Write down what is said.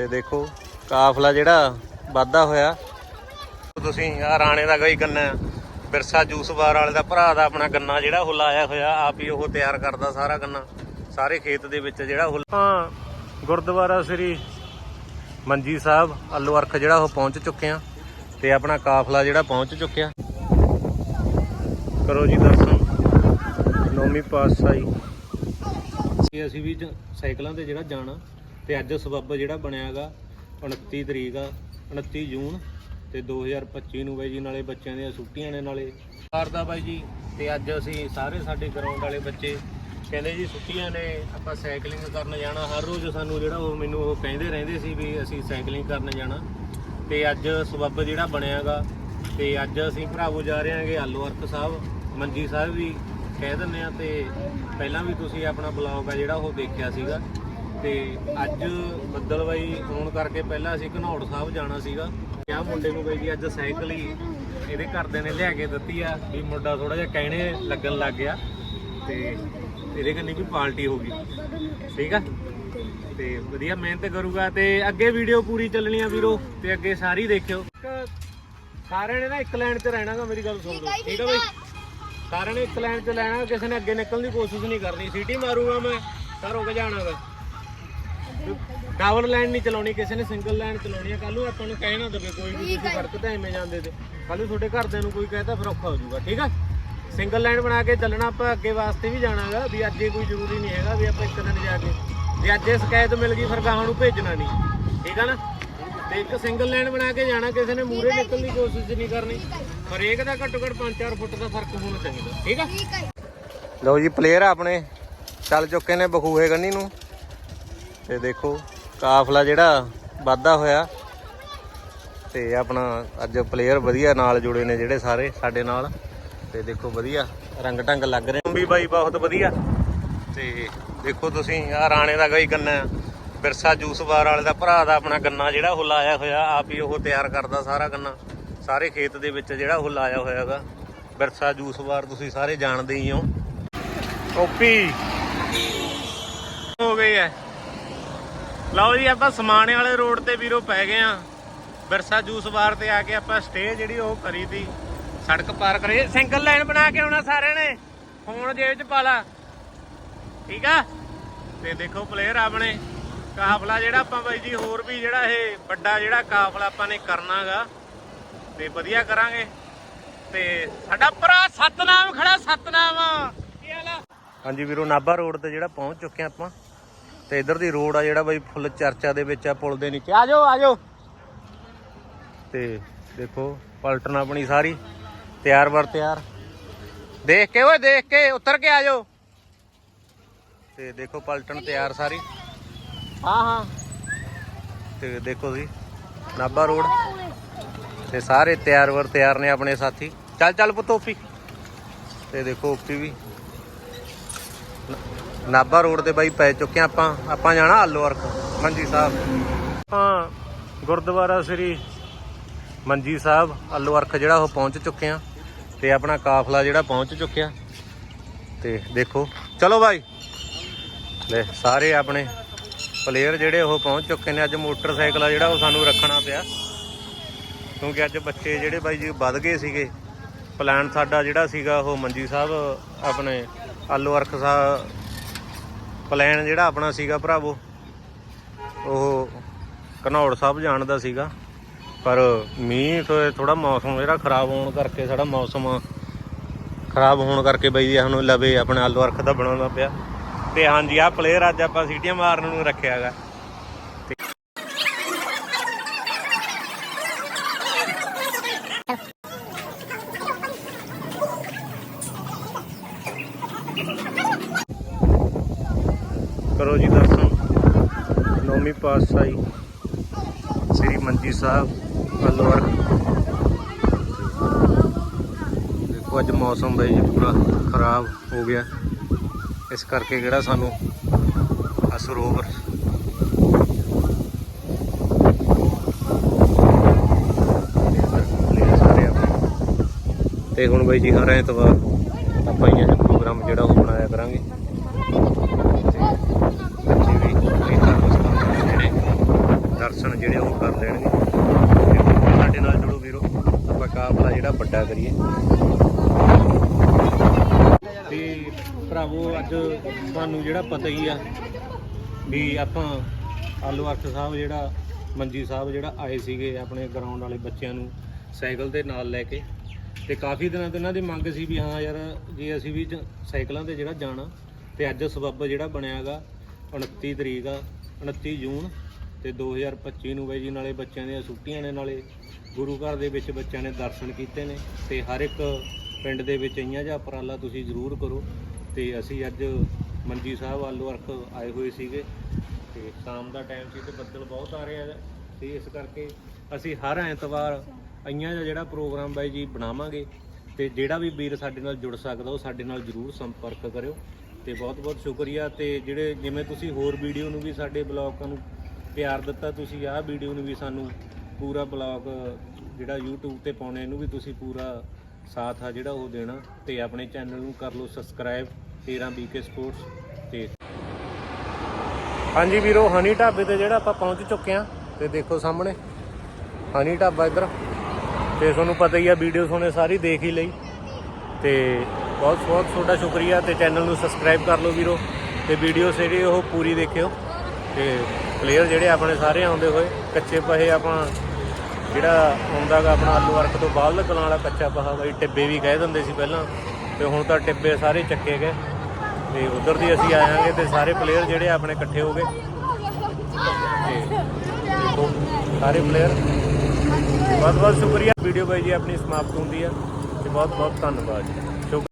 ਤੇ ਦੇਖੋ, ਕਾਫਲਾ ਜਿਹੜਾ ਵਾਧਾ ਹੋਇਆ। ਤੁਸੀਂ ਆ ਰਾਣੇ ਦਾ ਗਈ ਗੰਨਾ ਬਿਰਸਾ ਜੂਸ ਬਾਰ ਵਾਲੇ ਦਾ ਭਰਾ ਦਾ ਆਪਣਾ ਗੰਨਾ ਜਿਹੜਾ ਉਹ ਲਾਇਆ ਹੋਇਆ, ਆਪ ਹੀ ਉਹ ਤਿਆਰ ਕਰਦਾ ਸਾਰਾ ਗੰਨਾ, ਸਾਰੇ ਖੇਤ ਦੇ ਵਿੱਚ ਜਿਹੜਾ ਉਹ ਹਾਂ ਗੁਰਦੁਆਰਾ ਸ੍ਰੀ ਮੰਜੀ ਸਾਹਿਬ ਅੱਲੂ ਅਰਖ ਜਿਹੜਾ ਉਹ ਪਹੁੰਚ ਚੁੱਕੇ ਆ ਤੇ ਆਪਣਾ ਕਾਫਲਾ ਜਿਹੜਾ ਪਹੁੰਚ ਚੁੱਕਿਆ ਕਰੋ ਜੀ ਦਰਸ਼ਨ, ਨੌਵੀਂ ਪਾਤਸ਼ਾਹੀ। ਅਸੀਂ ਵੀ ਸਾਈਕਲਾਂ ਤੇ ਜਿਹੜਾ ਜਾਣਾ। ਤੇ ਅੱਜ ਸਬੱਬ ਜਿਹੜਾ ਬਣਿਆਗਾ 29 ਤਰੀਕ ਆ 29 ਜੂਨ ਤੇ 2025 ਨੂੰ ਬਾਈ ਜੀ, ਨਾਲੇ ਬੱਚਿਆਂ ਦੀਆਂ ਛੁੱਟੀਆਂ ਨੇ ਨਾਲੇ। ਕਰਦਾ ਬਾਈ ਜੀ, ਤੇ ਅੱਜ ਅਸੀਂ ਸਾਰੇ ਸਾਡੇ ਗਰਾਊਂਡ ਵਾਲੇ ਬੱਚੇ ਕਹਿੰਦੇ ਜੀ ਛੁੱਟੀਆਂ ਨੇ, ਆਪਾਂ ਸਾਈਕਲਿੰਗ ਕਰਨ ਜਾਣਾ। ਹਰ ਰੋਜ਼ ਸਾਨੂੰ ਜਿਹੜਾ ਉਹ ਮੈਨੂੰ ਉਹ ਕਹਿੰਦੇ ਰਹਿੰਦੇ ਸੀ ਵੀ ਅਸੀਂ ਸਾਈਕਲਿੰਗ ਕਰਨ ਜਾਣਾ। ਤੇ ਅੱਜ ਸਬੱਬ ਜਿਹੜਾ ਬਣਿਆਗਾ, ਤੇ ਅੱਜ ਅਸੀਂ ਭਰਾਵੋ ਜਾ ਰਹੇ ਹਾਂਗੇ ਆਲੂ ਅਰਕ ਸਾਹਿਬ। ਮੰਜੀ ਸਾਹਿਬ ਵੀ ਕਹਿ ਦਿੰਦੇ ਆ, ਤੇ ਪਹਿਲਾਂ ਵੀ ਤੁਸੀਂ ਆਪਣਾ ਬਲੌਗ ਆ ਜਿਹੜਾ ਉਹ ਦੇਖਿਆ ਸੀਗਾ। ਤੇ ਅੱਜ ਬੱਦਲ ਬਾਈ ਹੋਣ ਕਰਕੇ ਪਹਿਲਾਂ ਅਸੀਂ ਘਨੌੜ ਸਾਹਿਬ ਜਾਣਾ ਸੀਗਾ। ਕਿਹਾ ਮੁੰਡੇ ਨੂੰ ਬਈ ਜੀ ਅੱਜ ਸਾਈਕਲ ਹੀ ਇਹਦੇ ਘਰਦਿਆਂ ਨੇ ਲਿਆ ਕੇ ਦਿੱਤੀ ਆ ਵੀ ਮੁੰਡਾ ਥੋੜਾ ਜਿਹਾ ਕਹਿਣੇ ਲੱਗਣ ਲੱਗ ਗਿਆ। ਤੇ ਇਹਦੇ ਕੰਨੀ ਵੀ ਪਾਰਟੀ ਹੋ ਗਈ। ਠੀਕ ਆ? ਤੇ ਵਧੀਆ ਮਿਹਨਤ ਕਰੂਗਾ ਤੇ ਅੱਗੇ ਵੀਡੀਓ ਪੂਰੀ ਚੱਲਣੀ ਆ ਵੀਰੋ ਤੇ ਅੱਗੇ ਸਾਰੀ ਦੇਖਿਓ। ਸਾਰਿਆਂ ਨੇ ਨਾ ਇੱਕ ਲਾਈਨ ਤੇ ਰਹਿਣਾਗਾ ਮੇਰੀ ਗੱਲ ਸੁਣ ਲਓ। ਠੀਕ ਆ ਬਈ ਸਾਰਿਆਂ ਨੇ ਇੱਕ ਲਾਈਨ ਤੇ ਲੈਣਾ ਕਿਸੇ ਨੇ ਅੱਗੇ ਨਿਕਲਣ ਦੀ ਕੋਸ਼ਿਸ਼ ਨਹੀਂ ਕਰਨੀ। ਸੀਟੀ ਮਾਰੂਗਾ ਮੈਂ ਤਾਂ ਰੁਕ ਜਾਣਾਗਾ ਡਬਲ ਲਾਈਨ ਨਹੀਂ ਚਲਾਉਣੀ ਕਿਸੇ ਨੇ ਸਿੰਗਲ ਲਾਈਨ ਚਲਾਉਣੀ ਹੈ ਕੱਲ ਨੂੰ ਆਪਾਂ ਨੂੰ ਕਹਿ ਨਾ ਦੇਵੇ ਕੋਈ ਵੀ ਤੁਸੀਂ ਫ਼ਰਕ ਤਾਂ ਐਵੇਂ ਜਾਂਦੇ ਤੇ। ਕੱਲ ਨੂੰ ਤੁਹਾਡੇ ਘਰਦਿਆਂ ਨੂੰ ਕੋਈ ਕਹਤਾ ਫਿਰ ਔਖਾ ਹੋ ਜਾਊਗਾ ਠੀਕ ਆ? ਸਿੰਗਲ ਲਾਈਨ ਬਣਾ ਕੇ ਚੱਲਣਾ ਆਪਾਂ ਅੱਗੇ ਵਾਸਤੇ ਵੀ ਜਾਣਾਗਾ ਵੀ ਅੱਜ ਇਹ ਕੋਈ ਜ਼ਰੂਰੀ ਨਹੀਂ ਹੈਗਾ ਵੀ ਆਪਾਂ ਇੱਕ ਦਿਨ ਜਾ ਕੇ ਜੇ ਅੱਜ ਇਹ ਸ਼ਿਕਾਇਤ ਮਿਲ ਗਈ ਫਿਰ ਗਾਹਾਂ ਨੂੰ ਭੇਜਣਾ ਨਹੀਂ ਠੀਕ ਆ ਨਾ? ਤੇ ਇੱਕ ਸਿੰਗਲ ਲਾਈਨ ਬਣਾ ਕੇ ਜਾਣਾ ਕਿਸੇ ਨੇ ਮੂਰੇ ਨਿਕਲਣ ਦੀ ਕੋਸ਼ਿਸ਼ ਨਹੀਂ ਕਰਨੀ। ਹਰੇਕ ਦਾ ਘੱਟੋ ਘੱਟ 5-4 ਫੁੱਟ ਦਾ ਫ਼ਰਕ ਹੋਣਾ ਚਾਹੀਦਾ ਠੀਕ ਆ? ਲਓ ਜੀ ਪਲੇਅਰ ਆਪਣੇ। ਚੱਲ ਚੁੱਕੇ ਨੇ ਬਖੂਹੇ ਗੰਨੀ ਨੂੰ। ਤੇ ਦੇਖੋ ਕਾਫਲਾ ਜਿਹੜਾ ਵਾਧਾ ਹੋਇਆ ਤੇ ਆਪਣਾ ਅੱਜ ਪਲੇਅਰ ਵਧੀਆ ਨਾਲ ਜੁੜੇ ਨੇ ਜਿਹੜੇ ਸਾਰੇ ਸਾਡੇ ਨਾਲ। ਤੇ ਦੇਖੋ ਵਧੀਆ ਰੰਗ ਢੰਗ ਲੱਗ ਰਹੇ। ਵੀ ਬਾਈ ਬਹੁਤ ਵਧੀਆ। ਤੇ ਦੇਖੋ ਤੁਸੀਂ ਆ ਰਾਣੇ ਦਾ ਗਈ ਗੰਨਾ ਬਿਰਸਾ ਜੂਸ ਬਾਰ ਵਾਲੇ ਦਾ ਭਰਾ ਦਾ ਆਪਣਾ ਗੰਨਾ ਜਿਹੜਾ ਉਹ ਲਾਇਆ ਹੋਇਆ ਆਪ ਹੀ ਉਹ ਤਿਆਰ ਕਰਦਾ ਸਾਰਾ ਗੰਨਾ। ਸਾਰੇ ਖੇਤ ਦੇ ਵਿੱਚ ਜਿਹੜਾ ਉਹ ਲਾਇਆ ਹੋਇਆਗਾ ਬਿਰਸਾ ਜੂਸ ਬਾਰ ਤੁਸੀਂ ਸਾਰੇ ਜਾਣਦੇ ਹੀ ਹੋ। ਓਪੀ। ਹੋ ਗਈ ਹੈ ਲਓ ਜੀ, ਆਪਾਂ ਸਮਾਣੇ ਵਾਲੇ ਰੋਡ ਤੇ ਵੀਰੋ ਪੈ ਗਏ ਆ ਬਿਰਸਾ ਜੂਸ ਬਾਰ ਤੇ ਆ ਕੇ ਆਪਾਂ ਸਟੇ ਜਿਹੜੀ ਉਹ ਕਰੀ ਤੀ। ਸੜਕ ਪਾਰ ਕਰੀ। ਸਿੰਗਲ ਲਾਈਨ ਬਣਾ ਕੇ ਆਉਣਾ ਸਾਰਿਆਂ ਨੇ। ਫੋਨ ਜੇਬ 'ਚ ਪਾ ਲਾ। ਠੀਕ ਆ? ਤੇ ਦੇਖੋ ਪਲੇਅਰ ਆਪਣੇ। ਕਾਫਲਾ ਜਿਹੜਾ ਆਪਾਂ ਬਾਈ ਜੀ, ਹੋਰ ਵੀ ਜਿਹੜਾ ਇਹ ਵੱਡਾ ਜਿਹੜਾ ਕਾਫਲਾ ਆਪਾਂ ਨੇ ਕਰਨਾਗਾ। ਤੇ ਵਧੀਆ ਕਰਾਂਗੇ। ਤੇ ਸਾਡਾ ਭਰਾ ਸਤਨਾਮ ਖੜਾ, ਸਤਨਾਮ। ਕੀ ਹਾਲ ਆ? ਹਾਂਜੀ ਵੀਰੋ, ਨਾਭਾ ਰੋਡ ਤੇ ਜਿਹੜਾ ਪਹੁੰਚ ਚੁੱਕੇ ਆਪਾਂ। ਤੇ ਇਧਰ ਦੀ ਰੋਡ ਆ ਜਿਹੜਾ ਬਾਈ ਫੁੱਲ ਚਰਚਾ ਦੇ ਵਿੱਚ ਆ, ਪੁਲ ਦੇ ਨੀਚੇ। ਆ ਜਾਓ ਆ ਜਾਓ। ਤੇ ਦੇਖੋ ਪਲਟਨ ਆਪਣੀ ਸਾਰੀ। ਤਿਆਰ ਵਰ ਤਿਆਰ। ਦੇਖ ਕੇ, ਓਏ, ਦੇਖ ਕੇ, ਉਤਰ ਕੇ ਆ ਜਾਓ। ਤੇ ਦੇਖੋ ਪਲਟਨ ਤਿਆਰ ਸਾਰੀ। ਹਾਂ ਹਾਂ। ਤੇ ਦੇਖੋ ਜੀ, ਨਾਭਾ ਰੋਡ। ਤੇ ਸਾਰੇ ਤਿਆਰ ਵਰ ਤਿਆਰ ਨੇ ਆਪਣੇ ਸਾਥੀ। ਚੱਲ ਚੱਲ ਪੁੱਤ, ਓਪੀ। ਤੇ ਦੇਖੋ, ਓਪੀ ਵੀ। ਨਾਭਾ ਰੋਡ ਤੇ ਬਾਈ ਪੈ ਚੁੱਕੇ ਆ ਆਪਾਂ ਆਪਾਂ ਜਾਣਾ ਆਲੋ ਅਰਕ ਮੰਜੀ ਸਾਹਿਬ। ਆਪਾਂ ਗੁਰਦੁਆਰਾ ਸ੍ਰੀ ਮੰਜੀ ਸਾਹਿਬ, ਆਲੋ ਅਰਖ ਜਿਹੜਾ ਉਹ ਪਹੁੰਚ ਚੁੱਕੇ ਆ ਤੇ ਆਪਣਾ ਕਾਫਲਾ ਜਿਹੜਾ ਪਹੁੰਚ ਚੁੱਕਿਆ ਤੇ ਦੇਖੋ, ਚਲੋ ਬਾਈ। ਲੈ, ਸਾਰੇ ਆਪਣੇ ਪਲੇਅਰ ਜਿਹੜੇ ਉਹ ਪਹੁੰਚ ਚੁੱਕੇ ਨੇ, ਅੱਜ ਮੋਟਰਸਾਈਕਲ ਆ ਜਿਹੜਾ ਉਹ ਸਾਨੂੰ ਰੱਖਣਾ ਪਿਆ। ਕਿਉਂਕਿ ਅੱਜ ਬੱਚੇ ਜਿਹੜੇ ਬਾਈ ਜੀ ਵੱਧ ਗਏ ਸੀਗੇ। ਪਲਾਨ ਸਾਡਾ ਜਿਹੜਾ ਸੀਗਾ ਉਹ ਮੰਜੀ ਸਾਹਿਬ ਆਪਣੇ ਆਲੂ ਅਰਖ ਸਾਹਿਬ ਪਲਾਨ ਜਿਹੜਾ ਆਪਣਾ ਸੀਗਾ ਭਰਾਵੋ, ਉਹ ਘਨੌੜ ਸਾਹਿਬ ਜਾਣ ਦਾ ਸੀਗਾ। ਪਰ ਮੀਂਹ ਥੋੜਾ ਮੌਸਮ ਜਿਹੜਾ ਖਰਾਬ ਹੋਣ ਕਰਕੇ, ਸਾਡਾ ਮੌਸਮ ਖਰਾਬ ਹੋਣ ਕਰਕੇ ਬਈ ਜੀ ਸਾਨੂੰ ਲਵੇ, ਆਪਣੇ ਆਲੂ ਅਰਖ ਦਾ ਬਣਾਉਣਾ ਪਿਆ। ਤੇ ਹਾਂਜੀ, ਆਹ ਪਲੇਅਰ ਅੱਜ ਆਪਾਂ ਸੀਟੀਆਂ ਮਾਰਨ ਨੂੰ ਰੱਖਿਆ ਕਰੋ ਜੀ ਦਰਸ਼ਨ। ਨੌਵੀਂ ਪਾਤਸ਼ਾਹੀ, ਸ੍ਰੀ ਮੰਜੀ ਸਾਹਿਬ ਅਲਵਰ ਦੇਖੋ ਅੱਜ ਮੌਸਮ ਬਈ ਜੀ ਪੂਰਾ ਖਰਾਬ ਹੋ ਗਿਆ। ਇਸ ਕਰਕੇ ਜਿਹੜਾ ਸਾਨੂੰ ਆ ਸਰੋਵਰ ਪਲੇਅਰ ਸਾਰੇ ਤੇ ਹੁਣ ਬਈ ਜੀ ਹਰ ਐਤਵਾਰ ਆਪਾਂ ਹੀ ਪ੍ਰੋਗਰਾਮ ਜਿਹੜਾ ਉਹ ਬਣਾਇਆ ਕਰਾਂਗੇ ਤੇ ਬੱਚੇ ਵੀ ਕਈ ਧਰਮ ਸਥਾਨਾਂ ਦੇ ਜਿਹੜੇ ਦਰਸ਼ਨ ਜਿਹੜੇ ਉਹ ਕਰ ਲੈਣਗੇ ਤੇ ਹੋਰ ਸਾਡੇ ਨਾਲ ਜੁੜੋ ਵੀਰੋ ਆਪਾਂ ਕਾਫਲਾ ਜਿਹੜਾ ਵੱਡਾ ਕਰੀਏ। ਤੇ ਭਰਾਵੋ, ਅੱਜ ਤੁਹਾਨੂੰ ਜਿਹੜਾ ਪਤਾ ਹੀ ਆ ਵੀ ਆਪਾਂ ਆਲੂ ਅਰਥ ਸਾਹਿਬ ਜਿਹੜਾ, ਮੰਜੀ ਸਾਹਿਬ ਜਿਹੜਾ ਆਏ ਸੀਗੇ ਆਪਣੇ ਗਰਾਊਂਡ ਵਾਲੇ ਬੱਚਿਆਂ ਨੂੰ ਸਾਈਕਲ ਦੇ ਨਾਲ ਲੈ ਕੇ। ਤੇ ਕਾਫੀ ਦਿਨਾਂ ਤੋਂ ਇਹਨਾਂ ਦੀ ਮੰਗ ਸੀ ਵੀ ਹਾਂ ਯਾਰ, ਜੇ ਅਸੀਂ ਵੀ ਸਾਈਕਲਾਂ ਤੇ ਜਿਹੜਾ ਜਾਣਾ, ਤੇ ਅੱਜ ਸਬੱਬ ਜਿਹੜਾ ਬਣਿਆਗਾ 29 ਤਰੀਕ ਆ 29 ਜੂਨ, ਤੇ 2025 ਨੂੰ ਬਾਈ ਜੀ, ਨਾਲੇ ਬੱਚਿਆਂ ਦੀਆਂ ਛੁੱਟੀਆਂ ਨੇ ਨਾਲੇ। ਗੁਰੂ ਘਰ ਦੇ ਵਿੱਚ ਬੱਚਿਆਂ ਨੇ ਦਰਸ਼ਨ ਕੀਤੇ ਨੇ ਤੇ ਹਰ ਇੱਕ ਪਿੰਡ ਦੇ ਵਿੱਚ ਇਆਂ ਜਿਹਾ ਉਪਰਾਲਾ ਤੁਸੀਂ ਜ਼ਰੂਰ ਕਰੋ ਤੇ ਅਸੀਂ ਅੱਜ ਮੰਜੀ ਸਾਹਿਬ ਆਲੂ ਅਰਖ ਆਏ ਹੋਏ ਸੀਗੇ ਤੇ ਸ਼ਾਮ ਦਾ ਟਾਈਮ ਸੀ ਤੇ ਬੱਦਲ ਬਹੁਤ ਆ ਰਿਹਾ ਹੈ ਤੇ ਇਸ ਕਰਕੇ ਅਸੀਂ ਹਰ ਐਤਵਾਰ ਇਆਂ ਜਿਹਾ ਜਿਹੜਾ ਪ੍ਰੋਗਰਾਮ ਬਾਈ ਜੀ ਬਣਾਵਾਂਗੇ ਤੇ ਜਿਹੜਾ ਵੀ ਵੀਰ ਸਾਡੇ ਨਾਲ ਜੁੜ ਸਕਦਾ ਉਹ ਸਾਡੇ ਨਾਲ ਜਰੂਰ ਸੰਪਰਕ ਕਰਿਓ ਤੇ ਬਹੁਤ ਬਹੁਤ ਸ਼ੁਕਰੀਆ ਤੇ ਜਿਹੜੇ ਜਿਵੇਂ ਤੁਸੀਂ ਹੋਰ ਵੀਡੀਓ ਨੂੰ ਵੀ ਸਾਡੇ ਬਲੌਗਾਂ ਨੂੰ ਪਿਆਰ ਦਿੱਤਾ, ਤੁਸੀਂ ਆਹ ਵੀਡੀਓ ਨੂੰ ਵੀ ਸਾਨੂੰ ਪੂਰਾ ਬਲੌਗ ਜਿਹੜਾ YouTube ਤੇ ਪਾਉਣੇ, ਇਹਨੂੰ ਵੀ ਤੁਸੀਂ ਪੂਰਾ ਸਾਥ ਆ ਜਿਹੜਾ ਉਹ ਦੇਣਾ ਤੇ ਆਪਣੇ ਚੈਨਲ ਨੂੰ ਕਰ ਲਓ ਸਬਸਕ੍ਰਾਈਬ 13 BK ਸਪੋਰਟਸ ਤੇ। ਹਾਂਜੀ ਵੀਰੋ, ਹਨੀ ਢਾਬੇ ਤੇ ਜਿਹੜਾ ਆਪਾਂ ਪਹੁੰਚ ਚੁੱਕੇ ਆ ਤੇ ਦੇਖੋ ਸਾਹਮਣੇ, ਹਨੀ ਢਾਬਾ ਇੱਧਰ। ਤੇ ਤੁਹਾਨੂੰ ਪਤਾ ਹੀ ਆ ਵੀਡੀਓ ਸੋਨੇ ਸਾਰੀ ਦੇਖ ਹੀ ਲਈ। ਤੇ ਬਹੁਤ ਬਹੁਤ ਤੁਹਾਡਾ ਸ਼ੁਕਰੀਆ, ਤੇ ਚੈਨਲ ਨੂੰ ਸਬਸਕ੍ਰਾਈਬ ਕਰ ਲਓ ਵੀਰੋ। ਤੇ ਵੀਡੀਓ ਜਿਹੜੀ ਉਹ ਪੂਰੀ ਦੇਖਿਓ। ਤੇ ਪਲੇਅਰ ਜਿਹੜੇ ਆਪਣੇ ਸਾਰੇ ਆਉਂਦੇ ਹੋਏ, ਕੱਚੇ ਪਹੇ ਆਪਾਂ ਜਿਹੜਾ ਆਉਂਦਾਗਾ ਆਪਣਾ ਆਲੂ ਵਰਕ ਤੋਂ ਬਾਅਦ ਲੱਗਣ ਵਾਲਾ ਕੱਚਾ ਪਹਾ ਬਾਈ, ਟਿੱਬੇ ਵੀ ਕਹਿ ਦਿੰਦੇ ਸੀ ਪਹਿਲਾਂ, ਤੇ ਹੁਣ ਤਾਂ ਟਿੱਬੇ ਸਾਰੇ ਚੱਕੇ ਗਏ। ਤੇ ਉਧਰ ਦੀ ਅਸੀਂ ਆਇਆਂਗੇ ਤੇ ਸਾਰੇ ਪਲੇਅਰ ਜਿਹੜੇ ਆਪਣੇ ਇਕੱਠੇ ਹੋ ਗਏ। ਤੇ ਦੇਖੋ, ਸਾਰੇ ਪਲੇਅਰ ਬਹੁਤ ਬਹੁਤ ਸ਼ੁਕਰੀਆ, ਵੀਡੀਓ ਬਾਈ ਜੀ ਆਪਣੀ ਸਮਾਪਤ ਹੁੰਦੀ ਆ, ਤੇ ਬਹੁਤ ਬਹੁਤ ਧੰਨਵਾਦ। ਜੀ